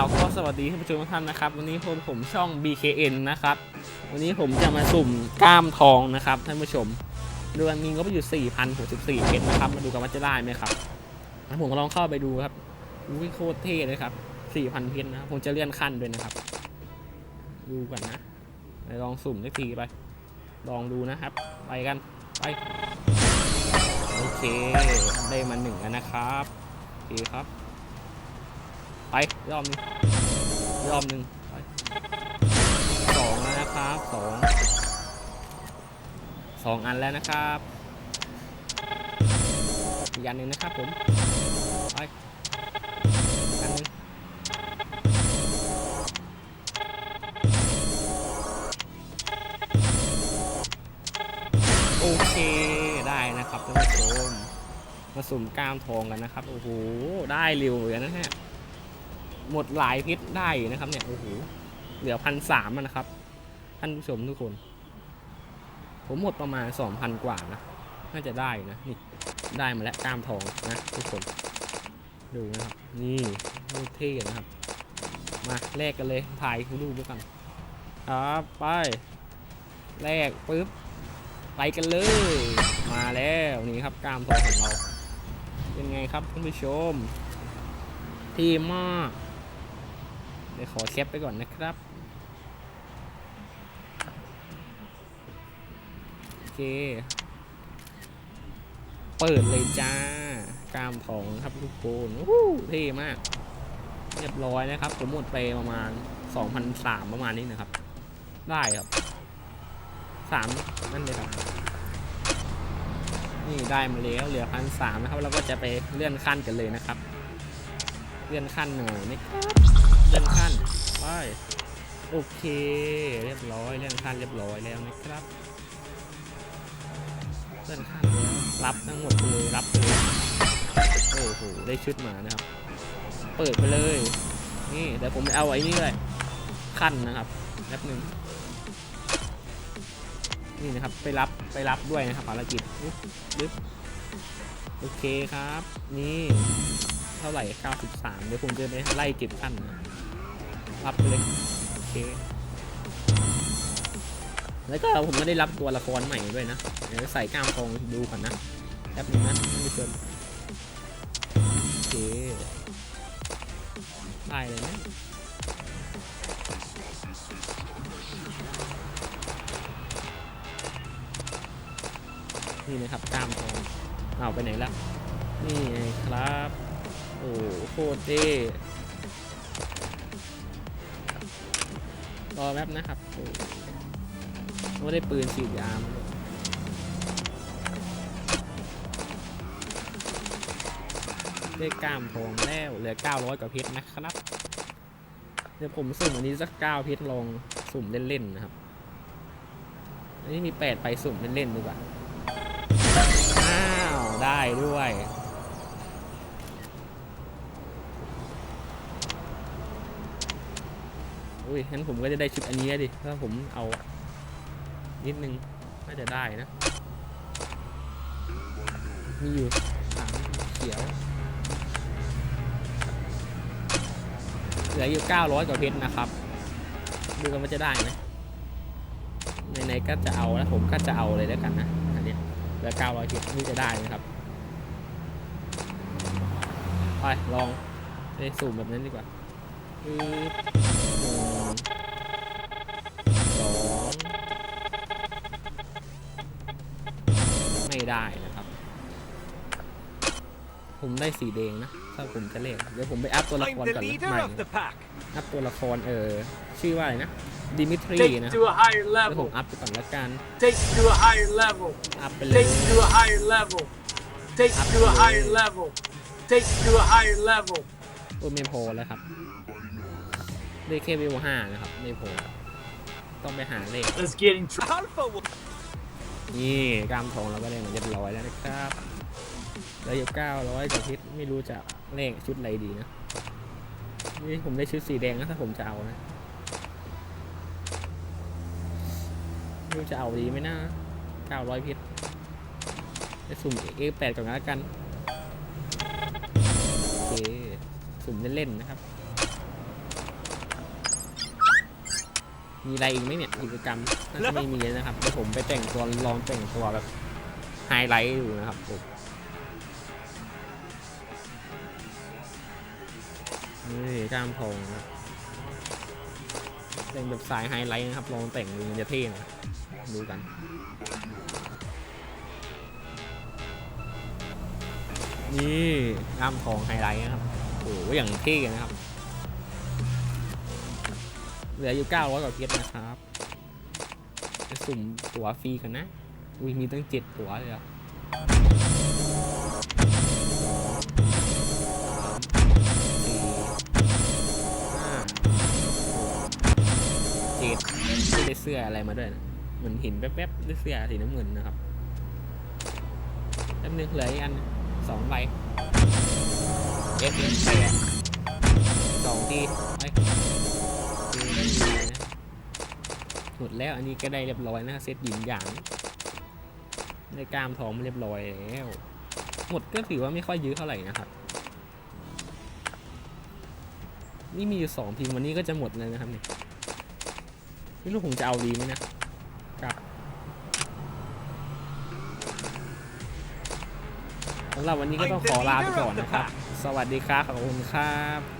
าวก็สวัสดีท่านผู้ชมทุกท่านนะครับ วันนี้ผมผมช่อง BKN นะครับ วันนี้ผมจะมาสุ่มกล้ามทองนะครับท่านผู้ชมเดือนมีงบอยู่ 4,064เพชรนะครับมาดูกันว่าจะได้ไหมครับผมก็ลองเข้าไปดูครับอุ้ยโคตรเท่เลยครับ 4,000เพชรนะผมจะเลื่อนขั้นด้วยนะครับ ดูกันนะไปลองสุ่มสักทีไป ลองดูนะครับ ไปกันไปโอเคได้มาหนึ่งแล้วนะครับโอเคครับ ไปรอบหนึงรอบหนึ่งไปสองแล้วนะครับสองสองอันแล้วนะครับอีกอันหนึ่งนะครับผมไปอันหนึ่งโอเคได้นะครับท่านผู้ชมมาสุ่มกล้ามทองกันนะครับ โอ้โห ได้เร็วเหมือนกันนะฮะ หมดหลายพิษได้อยู่นะครับ เนี่ยโอ้โหเหลือพันสามนะครับ ท่านผู้ชมทุกคน ผมหมดประมาณสองพันกว่านะ น่าจะได้นะนี่ได้มาแล้วกล้ามทองนะทุกคน ดูนะครับ นี่โคตรเท่นะครับ มาแลกกันเลยถ่ายให้ดูด้วยกันครับไปแลกปุ๊บไปกันเลย มาแล้วนี่ครับกล้ามทองของเรา เป็นไงครับท่านผู้ชม ที่มากเดี๋ยวขอแคปไปก่อนนะครับ โอเค เปิดเลยจ้ากามทองครับทุกคนโอ้โหเท่มาก เรียบร้อยนะครับผมหมดไปประมาณ2,003ประมาณนี้นะครับ ได้ครับสามนั่นเลยครับ นี่ได้มาแล้วเหลือพันสามนะครับเราก็จะไปเลื่อนขั้นกันเลยนะครับ เลื่อนขั้นหน่อยนะครับ เลื่อนขั้นไปโอเค เรียบร้อยเลื่อนขั้นเรียบร้อยแล้วนะครับเลื่อนขั้นแล้วรับทั้งหมดเลยรับเลยโอ้โหได้ชุดมานะครับ เปิดไปเลย นี่เดี๋ยวผมไปเอาไอ้นี่เลยขั้นนะครับแป๊บหนึงนี่นะครับไปรับไปรับด้วยนะครับภารกิจอุ๊บดึ๊บโอเคครับ นี่ เท่าไหร่ 93 เดี๋ยวผมจะไปไล่เก็บขั้นนะ รับไปเลยโอเคแล้วก็ผมก็ได้รับตัวละครใหม่ด้วยนะเดี๋ยวใส่กล้ามทองดูก่อนนะแป๊บนึงนะท่านผู้ชมโอเคได้เลยนะนี่นะครับกล้ามทองเอาไปไหนละนี่ไงครับ โอ้โคตรเท่ รอแป๊บนะครับไม่ได้ปืนฉีดยามาได้กล้ามทองแล้วเหลือ 900 กว่าเพชรนะครับ เดี๋ยวผมสุ่มอันนี้สัก 9 เพชรลองสุ่มเล่น ๆ นะครับ อันนี้มี 8 ไปสุ่มเล่น ๆ ดีกว่า อ้าว ได้ด้วย อุ้ยงั้นผมก็จะได้ชุดอันนี้ดิ ถ้าผมเอานิดนึงน่าจะได้นะ มีอยู่สามเขียว เหลืออยู่900กว่าเพชรนะครับ ดูกันว่าจะได้ไหมในๆก็จะเอาแล้วผมก็จะเอาเลยแล้วกันนะ อันนี้เหลือ900เพชรนี่จะได้นะครับ ไปลองไปสูมแบบนั้นดีกว่า ไม่ได้นะครับ ผมได้สีแดงนะ ถ้าผมจะเล่นเดี๋ยวผมไปอัพตัวละค I'm ร the ก่อนนะ leader ใหม่ of the pack. อัพตัวละครเออชื่อว่าอะไรนะดิมิทรี Take นะ to a higher แล้วผม level. อัพไปก่อนละกัน Take to a higher level. อัพไปเลย Take to a higher level. Take to a higher level. Take to a higher level. โอ้ไม่พอแล้วครับได้แค่เวลห้านะครับ ไม่พอต้องไปหาเลข Let's get in trouble. นี่กล้ามทองเราก็ได้มาเรียบร้อยแล้วนะครับแล้วอยู่เก้าร้อยกว่าพิษไม่รู้จะเลขชุดอะไรดีนะนี่ผมได้ชุดสีแดงนะถ้าผมจะเอานะไม่รู้จะเอาดีไหมนะเก้าร้อยพิษไปสุ่มเอแปดก่อนแล้วกันโอเคสุ่มเล่นๆนะครับ มีอะไรอีกไหมเนี่ยกิจกรรมน่าจะไม่มีแล้วนะครับเดี๋ยวผมไปแต่งตัวลองแต่งตัวแบบไฮไลท์ดูนะครับผมนี่กล้ามทองนะแต่งแบบสายไฮไลท์นะครับ ลองแต่งดูมันจะเท่นะดูกันนี่กล้ามทองไฮไลท์นะครับโอ้โหอย่างเท่นะครับ เหลืออยู่900กว่าเพชรนะครับจะสุ่มตั๋วฟรีกันนะอุ้ยมีตั้ง7ตั๋วเลยอะเจ็ดไม่ได้เสื้ออะไรมาด้วยนะเหมือนเห็นแป๊บๆได้เสื้อสีน้ำเงินนะครับแป๊บนึงเหลืออีกอันสองใบ F N แปดสองที หมดแล้วอันนี้ก็ได้เรียบร้อยนะเซตหยินหยางได้กล้ามทองเรียบร้อยแล้วหมดก็ถือว่าไม่ค่อยเยอเท่าไหร่นะครับ นี่มีอยู่สองพิมพ์วันนี้ก็จะหมดเลยนะครับเนี่ยไม่รู้ผมจะเอาดีไหมนะครับสำหรับวันนี้ก็ต้องขอลาไปก่อนนะครับ สวัสดีครับขอบคุณครับ